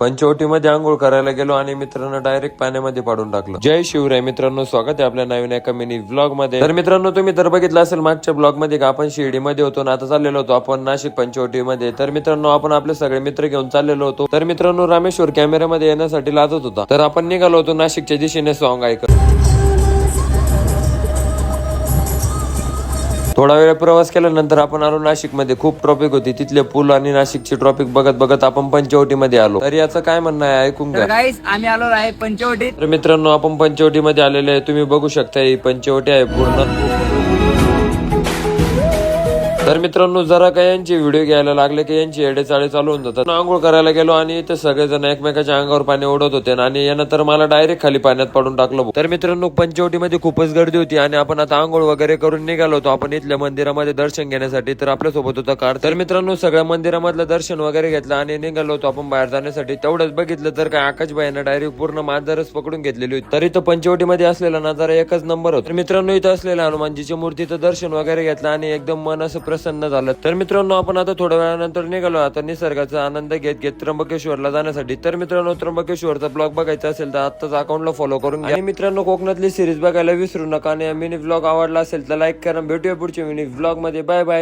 पंचवटीमध्ये आंघोळ करायला गेलो आणि मित्रांनो डायरेक्ट पाण्यामध्ये पाडून टाकलं. जय शिवराय. मित्रांनो स्वागत आहे आपल्या नवीन एका मिनी व्लॉगमध्ये. तर मित्रांनो तुम्ही तर बघितलं असेल मागच्या ब्लॉगमध्ये का आपण शिर्डीमध्ये होतो ना आता चाललेलो होतो आपण नाशिक पंचवटीमध्ये तर मित्रांनो आपण आपले सगळे मित्र घेऊन चाललेलो होतो. तर मित्रांनो रामेश्वर कॅमेऱ्यामध्ये येण्यासाठी लाजत होता. तर आपण निघालो होतो नाशिकच्या दिशेने सॉंग ऐकत. थोडा वेळ प्रवास केल्यानंतर आपण आलो नाशिकमध्ये खूप ट्रॉफिक होती. तिथले पूल आणि नाशिकची ट्रॉफिक बघत बघत आपण पंचवटीमध्ये आलो. तर याचं काय म्हणणं आहे? ऐकून घ्या. गाईस आम्ही आलो आहे पंचवटीत. तर मित्रांनो आपण पंचवटीमध्ये आलेले आहे. तुम्ही बघू शकता ही पंचवटी आहे पूर्ण. तर मित्रांनो जरा काय यांची व्हिडिओ घ्यायला लागले की यांची एडे चाळे चालू होऊन जातात. आंघोळ करायला गेलो आणि ते सगळेजण एकमेकाच्या अंगावर पाणी ओढत होते आणि यानं तर मला डायरेक्ट खाली पाण्यात पडून टाकलं तर मित्रांनो पंचवटीमध्ये खूपच गर्दी होती आणि आपण आता आंघोळ वगैरे करून निघालो होतो. आपण इथल्या मंदिरामध्ये दर्शन घेण्यासाठी तर आपल्यासोबत होता कार. तर मित्रांनो सगळ्या मंदिरामधलं दर्शन वगैरे घेतलं आणि निघालो होतो आपण बाहेर जाण्यासाठी. तेवढंच बघितलं तर काय आकाश डायरेक्ट पूर्ण माझरच पकडून घेतलेली होती. तर इथं पंचवटीमध्ये असलेला नजारा एकच नंबर होता. तर मित्रांनो इथं असलेल्या हनुमानजीची मूर्तीचं दर्शन वगैरे घेतलं आणि एकदम मन असं प्रसन्न झालं. तर मित्रांनो आपण आता थोड्या वेळानंतर निघालो. आता निसर्गाचा आनंद घेत घेत त्र्यंबकेश्वरला जाण्यासाठी. तर मित्रांनो त्र्यंबकेश्वरचा ब्लॉग बघायचा असेल तर आताच अकाउंटला फॉलो करून घ्या. मित्रांनो कोकणातली सिरीज बघायला विसरू नका आणि मिनी ब्लॉग आवडला असेल तर लाईक करा. भेटूया पुढच्या मिनी ब्लॉगमध्ये. Bye bye